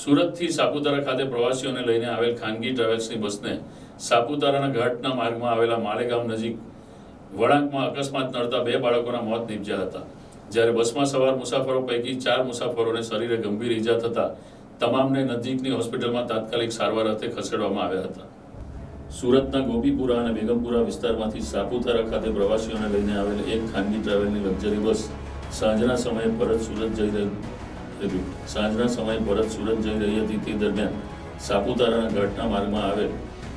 સુરતથી સાપુતારા ખાતે પ્રવાસીઓને લઈને આવેલ ખાનગી ટ્રાવેલ્સની બસને સાપુતારાના ઘાટના માર્ગમાં આવેલા માલેગામ નજીક વળાંકમાં અકસ્માત નડતા બે બાળકોના મોત નીપજ્યા હતા. જ્યારે બસમાં સવાર મુસાફરો પૈકી ચાર મુસાફરોને શરીરે ગંભીર ઈજા થતા તમામને નજીકની હોસ્પિટલમાં તાત્કાલિક સારવાર અર્થે ખસેડવામાં આવ્યા હતા. સુરતના ગોપીપુરા અને બેગમપુરા વિસ્તારમાંથી સાપુતારા ખાતે પ્રવાસીઓને લઈને આવેલ એક ખાનગી ટ્રાવેલની લક્ઝરી બસ સાંજના સમયે પરત સુરત જઈ રહી હતી સાંજના સમયે પરત સુરત જઈ રહી હતી. તે દરમિયાન સાપુતારાના ઘાટના માર્ગમાં આવેલ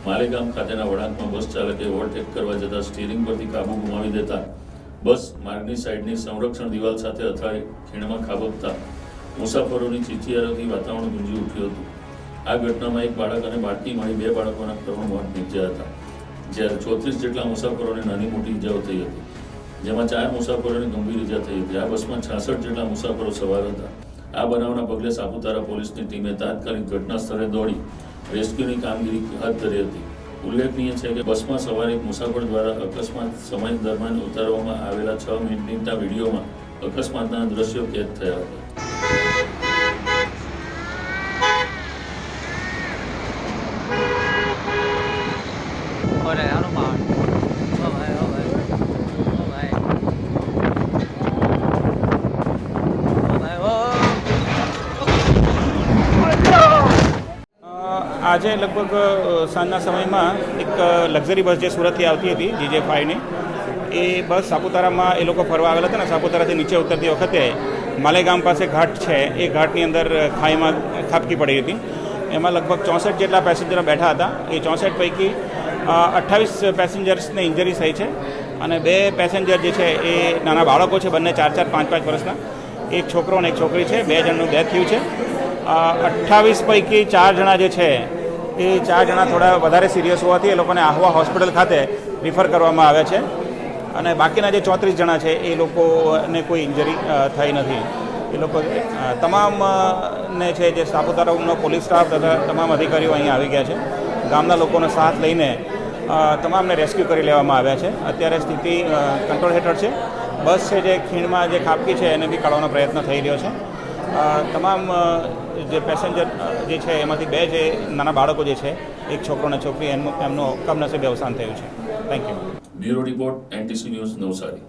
માલેગામ ખાતેના વળાંકમાં બસ ચાલકે ઓવરટેક કરવા જતાં સ્ટીરિંગ પરથી કાબુ ગુમાવી દેતા બસ માર્ગની સાઈડની સંરક્ષણ દિવાલ સાથે અથડાઈ ખીણમાં ખાબકતા મુસાફરોની ચીચિયારોથી વાતાવરણ ગુંજી ઉઠ્યું હતું. આ ઘટનામાં એક બાળક અને બાળકી મળી બે બાળકોના કરુણ મોત નીપજ્યા હતા, જ્યારે ચોત્રીસ જેટલા મુસાફરોને નાની મોટી ઈજાઓ થઈ હતી, જેમાં ચાર મુસાફરોને ગંભીર ઈજા થઈ હતી. આ બસમાં છાસઠ જેટલા મુસાફરો સવાર હતા. આ બનાવના પગલે સાપુતારા પોલીસની ટીમે તાત્કાલિક ઘટના સ્થળે દોડી રેસ્ક્યુની કામગીરી હાથ ધરી હતી. ઉલ્લેખનીય છે કે બસમાં સવાર એક મુસાફર દ્વારા અકસ્માત સમય દરમિયાન ઉતારવામાં આવેલા છ મિનિટના વિડીયોમાં અકસ્માતના દ્રશ્યો કેદ થયા હતા. આજે લગભગ સાંજના સમયમાં એક લક્ઝરી બસ જે સુરતથી આવતી હતી જીજે ફાઈવની, એ બસ સાપુતારામાં એ લોકો ફરવા આવેલા હતા ને, સાપુતારાથી નીચે ઉતરતી વખતે માલેગામ પાસે ઘાટ છે, એ ઘાટની અંદર ખાઈમાં ખાબકી પડી હતી. એમાં લગભગ ચોસઠ જેટલા પેસેન્જરો બેઠા હતા. એ ચોસઠ પૈકી અઠ્ઠાવીસ પેસેન્જર્સને ઇન્જરી થઈ છે અને બે પેસેન્જર જે છે, એ નાના બાળકો છે, બંને ચાર ચાર, પાંચ પાંચ વર્ષના. એક છોકરો અને એક છોકરી છે, બે જણનું ડેથ થયું છે. અઠ્ઠાવીસ પૈકી ચાર જણા જે છે એ ચાર જણા થોડા વધારે સિરિયસ હોવાથી એ લોકોને આહવા હોસ્પિટલ ખાતે રિફર કરવામાં આવ્યા છે. અને બાકીના જે ચોત્રીસ જણા છે, એ લોકોને કોઈ ઇન્જરી થઈ નથી. એ લોકો તમામ ને છે જે સાપુતારાનો પોલીસ સ્ટાફ તથા તમામ અધિકારીઓ અહીંયા આવી ગયા છે. ગામના લોકોનો સાથ લઈને તમામને રેસ્ક્યુ કરી લેવામાં આવ્યા છે. અત્યારે સ્થિતિ કંટ્રોલ હેઠળ છે. બસ છે જે ખીણમાં જે ખાબકી છે, એને બી કાઢવાનો પ્રયત્ન થઈ રહ્યો છે. તમામ જે પેસેન્જર જે છે, એમાંથી બે જે નાના બાળકો જે છે, એક છોકરો અને છોકરી, એમનું એમનું કમનસીબે અવસાન થયું છે. Thank you bureau report NTC news Navsari.